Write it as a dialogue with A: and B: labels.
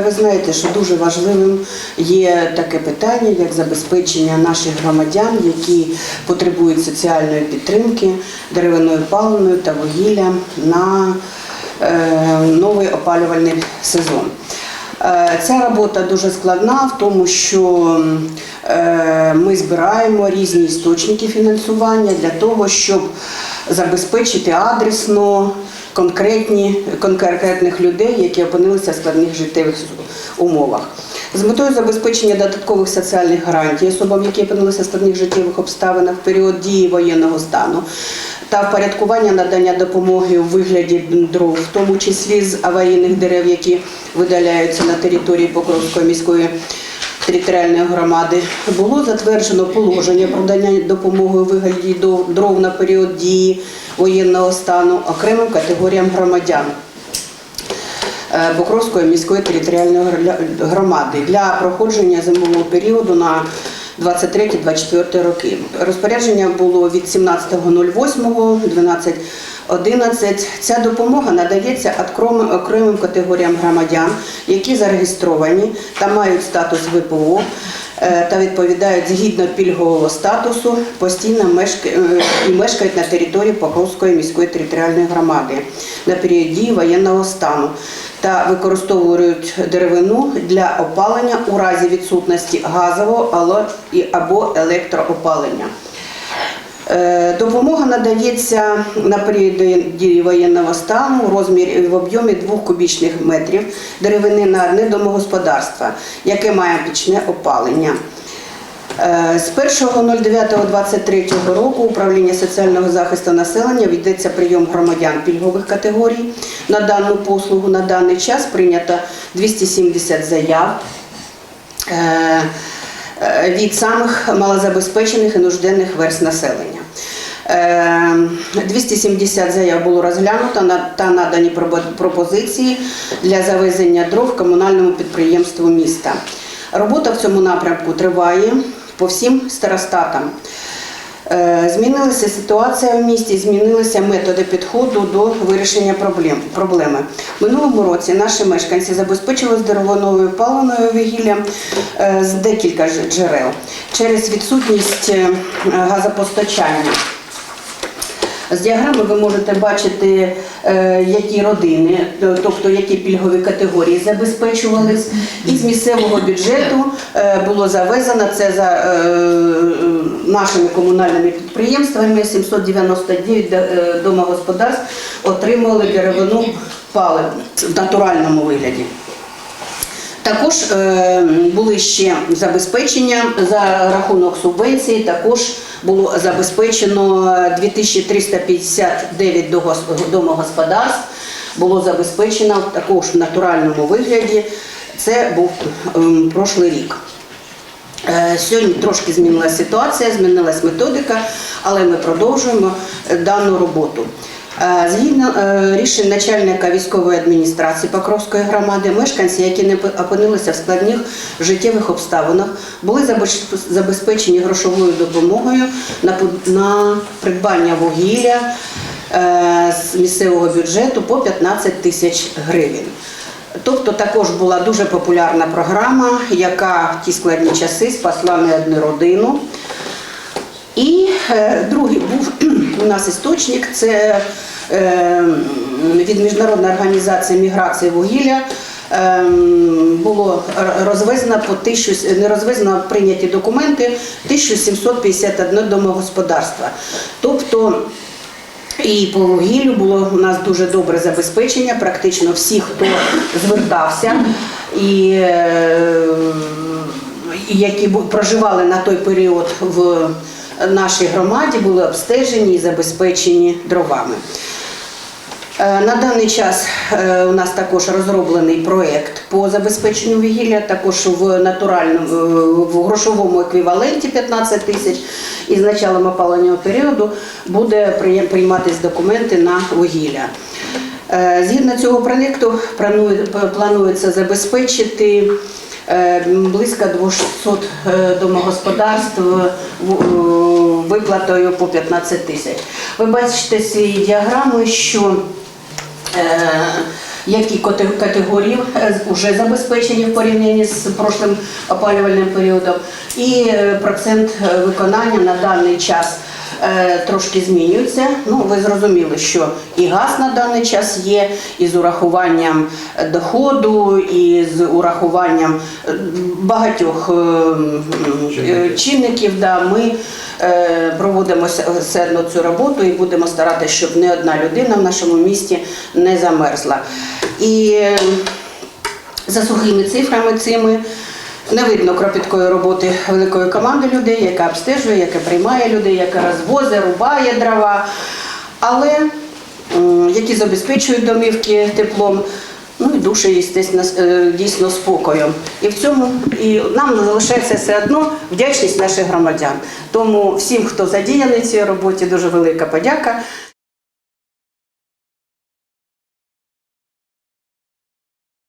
A: Ви знаєте, що дуже важливим є таке питання, як забезпечення наших громадян, які потребують соціальної підтримки деревиною паливною та вугіллям на е, новий опалювальний сезон. Е, Ця робота дуже складна в тому, що е, ми збираємо різні істочники фінансування для того, щоб забезпечити адресно конкретні, конкретних людей, які опинилися в складних життєвих умовах. З метою забезпечення додаткових соціальних гарантій особам, які опинилися в складних життєвих обставинах в період дії воєнного стану, та впорядкування надання допомоги у вигляді дров, в тому числі з аварійних дерев, які видаляються на території Покровської міської територіальної громади, було затверджено положення про надання допомоги у вигляді дров на період дії воєнного стану окремим категоріям громадян. Е, Покровської міської територіальної громади для проходження зимового періоду на 23-24 роки. Розпорядження було від 17.08.12.11. Ця допомога надається окрем- окремим категоріям громадян, які зареєстровані та мають статус ВПО та відповідають згідно пільгового статусу, постійно е, і мешкають на території Покровської міської територіальної громади на період дії воєнного стану та використовують деревину для опалення у разі відсутності газового або електроопалення. Е, Допомога надається на період дії воєнного стану у розмірі в об'ємі 2 кубічних метрів деревини на одне домогосподарство, яке має пічне опалення. Е, З 1.09.23 року управління соціального захисту населення ведеться прийом громадян пільгових категорій на дану послугу. На даний час прийнято 270 заяв е, від самих малозабезпечених і нужденних верст населення. Е, 270 заяв було розглянуто та надані пропозиції для завезення дров комунальному підприємству міста. Робота в цьому напрямку триває по всім старостатам. Е, Змінилася ситуація в місті, змінилися методи підходу до вирішення проблем, проблеми. Минулому році наші мешканці забезпечили деревиною паливною вугіллям е, з декілька джерел через відсутність е, газопостачання. З діаграми ви можете бачити, е, які родини, е, тобто які пільгові категорії забезпечувались. І з місцевого бюджету е, було завезено це за нашими комунальними підприємствами. 799 е, домогосподарств отримали деревину палив в натуральному вигляді. Також е, були ще забезпечення за рахунок субвенції. Також було забезпечено 2359 домогосподарств. Було забезпечено також в натуральному вигляді. Це був ем, прошлий рік. Е, Сьогодні трошки змінилася ситуація, змінилась методика, але ми продовжуємо е, дану роботу. Е, Згідно е, рішень начальника військової адміністрації Покровської громади, мешканці, які не опинилися в складних життєвих обставинах, були забез- забезпечені грошовою допомогою на придбання вугілля е, з місцевого бюджету по 15 тисяч гривень. Тобто також була дуже популярна програма, яка в ті складні часи спасла не одну родину. І е, другий був у нас істочник це е, від Міжнародної організації міграції вугілля. е, Було розвезено по тисячу, не розвезено, прийняті документи 1751 домогосподарства. Тобто і по вугіллю було у нас дуже добре забезпечення. Практично всі, хто звертався, і, е, які проживали на той період в нашій громаді, були обстежені і забезпечені дровами. Е, На даний час е, у нас також розроблений проєкт по забезпеченню вугілля, також в натуральному е, в грошовому еквіваленті 15 тисяч. І з началом опалення періоду буде прийм- прийматись документи на вугілля. Згідно цього проєкту планується забезпечити близько 200 е, домогосподарств виплатою по 15 тисяч. Ви бачите цієї діаграми, що е, які категорії вже забезпечені в порівнянні з прошлим опалювальним періодом, і е, процент е, виконання на даний час е, трошки змінюється. Ну, ви зрозуміли, що і газ на даний час є, і з урахуванням е, доходу, і з урахуванням е, багатьох е, е, чинників. Да, ми е, проводимо все одно цю роботу і будемо старатися, щоб не одна людина в нашому місті не замерзла. І е, за сухими цифрами цими не видно кропіткої роботи великої команди людей, яка обстежує, яка приймає людей, яка розвозить, рубає дрова, але які забезпечують домівки теплом. Ну і душі, звісно, дійсно спокоєм. І в цьому і нам залишається все одно вдячність наших громадян. Тому всім, хто задіяний в цій роботі, дуже велика подяка.